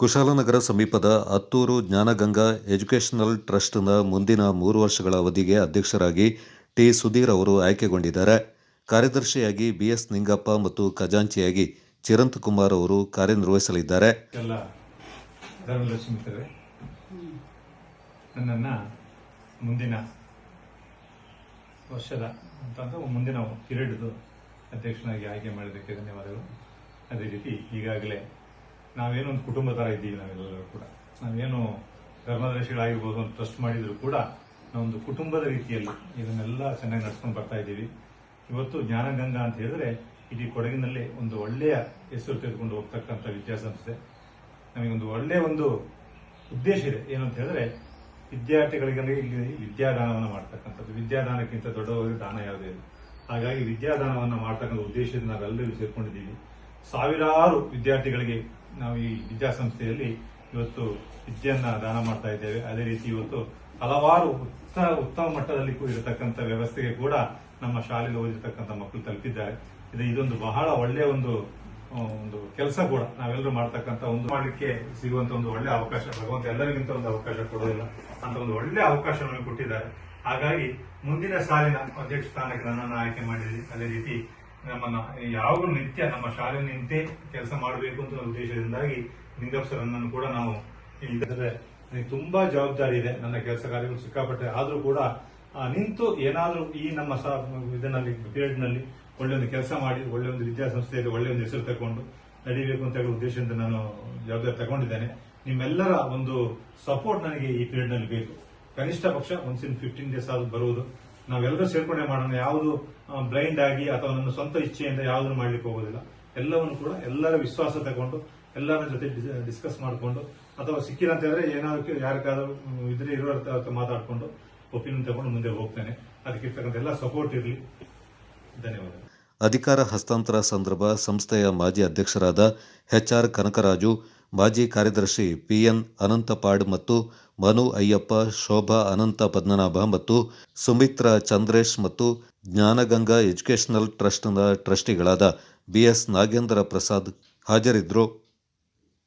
ಕುಶಾಲನಗರ ಸಮೀಪದ ಅತ್ತೂರು ಜ್ಞಾನಗಂಗಾ ಎಜುಕೇಷನಲ್ ಟ್ರಸ್ಟ್ನ ಮುಂದಿನ ಮೂರು ವರ್ಷಗಳ ಅವಧಿಗೆ ಅಧ್ಯಕ್ಷರಾಗಿ ಟಿ ಸುಧೀರ್ ಅವರು ಆಯ್ಕೆಗೊಂಡಿದ್ದಾರೆ. ಕಾರ್ಯದರ್ಶಿಯಾಗಿ ಬಿಎಸ್ ನಿಂಗಪ್ಪ ಮತ್ತು ಖಜಾಂಚಿಯಾಗಿ ಚಿರಂತ್ ಕುಮಾರ್ ಅವರು ಕಾರ್ಯನಿರ್ವಹಿಸಲಿದ್ದಾರೆ. ಮುಂದಿನ ವರ್ಷದ ಮುಂದಿನ ಅಧ್ಯಕ್ಷನಾಗಿ ಆಯ್ಕೆ ಮಾಡಿದ್ದಕ್ಕೆ ಧನ್ಯವಾದಗಳು. ಅದೇ ರೀತಿ ಈಗಾಗಲೇ ನಾವೇನು ಒಂದು ಕುಟುಂಬ ಥರ ಇದ್ದೀವಿ ನಾವೆಲ್ಲರೂ ಕೂಡ. ನಾವೇನು ಧರ್ಮದರ್ಶಿಗಳಾಗಿರ್ಬೋದು ಅಂತ ಟ್ರಸ್ಟ್ ಮಾಡಿದ್ರು ಕೂಡ ನಾವೊಂದು ಕುಟುಂಬದ ರೀತಿಯಲ್ಲಿ ಇದನ್ನೆಲ್ಲ ಚೆನ್ನಾಗಿ ನಡ್ಸ್ಕೊಂಡು ಬರ್ತಾ ಇದ್ದೀವಿ. ಇವತ್ತು ಜ್ಞಾನಗಂಗಾ ಅಂತ ಹೇಳಿದ್ರೆ ಇಡೀ ಕೊಡಗಿನಲ್ಲಿ ಒಂದು ಒಳ್ಳೆಯ ಹೆಸರು ತೆಗೆದುಕೊಂಡು ಹೋಗ್ತಕ್ಕಂಥ ವಿದ್ಯಾಸಂಸ್ಥೆ ನಮಗೊಂದು ಒಳ್ಳೆಯ ಒಂದು ಉದ್ದೇಶ ಇದೆ. ಏನು ಅಂತ ಹೇಳಿದ್ರೆ ವಿದ್ಯಾರ್ಥಿಗಳಿಗೆ ಇಲ್ಲಿ ವಿದ್ಯಾದಾನವನ್ನು ಮಾಡ್ತಕ್ಕಂಥದ್ದು. ವಿದ್ಯಾದಾನಕ್ಕಿಂತ ದೊಡ್ಡವಾಗಿ ದಾನ ಯಾವುದೇ ಇಲ್ಲ. ಹಾಗಾಗಿ ವಿದ್ಯಾದಾನವನ್ನು ಮಾಡ್ತಕ್ಕಂಥ ಉದ್ದೇಶದಿಂದ ನಾವೆಲ್ಲರೂ ಸೇರ್ಕೊಂಡಿದ್ದೀವಿ. ಸಾವಿರಾರು ವಿದ್ಯಾರ್ಥಿಗಳಿಗೆ ನಾವು ಈ ವಿದ್ಯಾಸಂಸ್ಥೆಯಲ್ಲಿ ಇವತ್ತು ವಿದ್ಯೆಯನ್ನ ದಾನ ಮಾಡ್ತಾ ಇದ್ದೇವೆ. ಅದೇ ರೀತಿ ಇವತ್ತು ಹಲವಾರು ಉತ್ತಮ ಉತ್ತಮ ಮಟ್ಟದಲ್ಲಿ ಇರತಕ್ಕಂಥ ವ್ಯವಸ್ಥೆಗೆ ಕೂಡ ನಮ್ಮ ಶಾಲೆಗೆ ಓದಿರ್ತಕ್ಕಂಥ ಮಕ್ಕಳು ತಲುಪಿದ್ದಾರೆ. ಇದು ಇದೊಂದು ಬಹಳ ಒಳ್ಳೆಯ ಒಂದು ಒಂದು ಕೆಲಸ ಕೂಡ. ನಾವೆಲ್ಲರೂ ಮಾಡ್ತಕ್ಕಂಥ ಒಂದು ಮಾಡಲಿಕ್ಕೆ ಸಿಗುವಂತ ಒಂದು ಒಳ್ಳೆ ಅವಕಾಶ. ಭಗವಂತ ಎಲ್ಲರಿಗಿಂತ ಒಂದು ಅವಕಾಶ ಕೊಡೋದಿಲ್ಲ ಅಂತ ಒಂದು ಒಳ್ಳೆ ಅವಕಾಶ ಕೊಟ್ಟಿದ್ದಾರೆ. ಹಾಗಾಗಿ ಮುಂದಿನ ಸಾಲಿನ ಅಧ್ಯಕ್ಷ ಸ್ಥಾನಕ್ಕೆ ನನ್ನನ್ನು ಆಯ್ಕೆ ಮಾಡಿದ್ರಿ. ಅದೇ ರೀತಿ ನಮ್ಮನ್ನ ಯಾವಾಗಲೂ ನಿತ್ಯ ನಮ್ಮ ಶಾಲೆ ನಿಂತೆ ಕೆಲಸ ಮಾಡಬೇಕು ಅಂತ ಉದ್ದೇಶದಿಂದಾಗಿ ನಿಂಗಪ್ಪ ಸರ್ ನನ್ನನ್ನು ಕೂಡ ನಾವು ಇಲ್ಲಿದ್ರೆ ನನಗೆ ತುಂಬಾ ಜವಾಬ್ದಾರಿ ಇದೆ ನನ್ನ ಕೆಲಸ ಕಾರ್ಯಗಳು ಸಿಕ್ಕಾಪಟ್ಟೆ ಆದರೂ ಕೂಡ ನಿಂತು ಏನಾದರೂ ಈ ನಮ್ಮ ಇದರಲ್ಲಿ ಪೀರಿಯಡ್ನಲ್ಲಿ ಒಳ್ಳೆ ಒಂದು ಕೆಲಸ ಮಾಡಿ ಒಳ್ಳೆ ಒಂದು ವಿದ್ಯಾಸಂಸ್ಥೆಯಲ್ಲಿ ಒಳ್ಳೆ ಒಂದು ಹೆಸರು ತಗೊಂಡು ನಡೀಬೇಕು ಅಂತ ಹೇಳುವ ಉದ್ದೇಶದಿಂದ ನಾನು ಜವಾಬ್ದಾರಿ ತಗೊಂಡಿದ್ದೇನೆ. ನಿಮ್ಮೆಲ್ಲರ ಒಂದು ಸಪೋರ್ಟ್ ನನಗೆ ಈ ಪೀರಿಯಡ್ನಲ್ಲಿ ಬೇಕು. ಕನಿಷ್ಠ ಪಕ್ಷ ಒನ್ಸ್ ಇನ್ ಫಿಫ್ಟೀನ್ ಡೇಸ್ ಆದರೂ ಬರುವುದು. ನಾವೆಲ್ಲರೂ ಸೇರ್ಪಡೆ ಮಾಡೋಣ, ಯಾವುದು ಬ್ಲೈಂಡ್ ಆಗಿ ಅಥವಾ ನನ್ನ ಸ್ವಂತ ಇಚ್ಛೆಯಿಂದ ಯಾವುದನ್ನು ಮಾಡ್ಲಿಕ್ಕೆ ಹೋಗೋದಿಲ್ಲ. ಎಲ್ಲವನ್ನು ಕೂಡ ಎಲ್ಲರ ವಿಶ್ವಾಸ ತಗೊಂಡು ಎಲ್ಲರ ಜೊತೆ ಡಿಸ್ಕಸ್ ಮಾಡಿಕೊಂಡು, ಅಥವಾ ಸಿಕ್ಕಿಲ್ಲ ಅಂತ ಹೇಳಿದ್ರೆ ಏನಾದ್ರು ಯಾರಿಗಾದ್ರೂ ಇದ್ರೆ ಇರೋ ಮಾತಾಡ್ಕೊಂಡು ಒಪಿನಿಯನ್ ತಗೊಂಡು ಮುಂದೆ ಹೋಗ್ತೇನೆ. ಅದಕ್ಕೆ ಇರ್ತಕ್ಕಂಥ ಎಲ್ಲ ಸಪೋರ್ಟ್ ಇರಲಿ. ಧನ್ಯವಾದ ಅಧಿಕಾರ ಹಸ್ತಾಂತರ ಸಂದರ್ಭ ಸಂಸ್ಥೆಯ ಮಾಜಿ ಅಧ್ಯಕ್ಷರಾದ ಎಚ್ಆರ್ ಕನಕರಾಜು ಮಾಜಿ ಕಾರ್ಯದರ್ಶಿ ಪಿಎನ್ ಅನಂತಪಾಡ್ ಮತ್ತು ಮನು ಅಯ್ಯಪ್ಪ, ಶೋಭಾ ಅನಂತ ಪದ್ಮನಾಭ ಮತ್ತು ಸುಮಿತ್ರಾ ಚಂದ್ರೇಶ್ ಮತ್ತು ಜ್ಞಾನಗಂಗಾ ಎಜುಕೇಷನಲ್ ಟ್ರಸ್ಟ್ನ ಟ್ರಸ್ಟಿಗಳಾದ ಬಿಎಸ್ ನಾಗೇಂದ್ರ ಪ್ರಸಾದ್ ಹಾಜರಿದ್ದರು.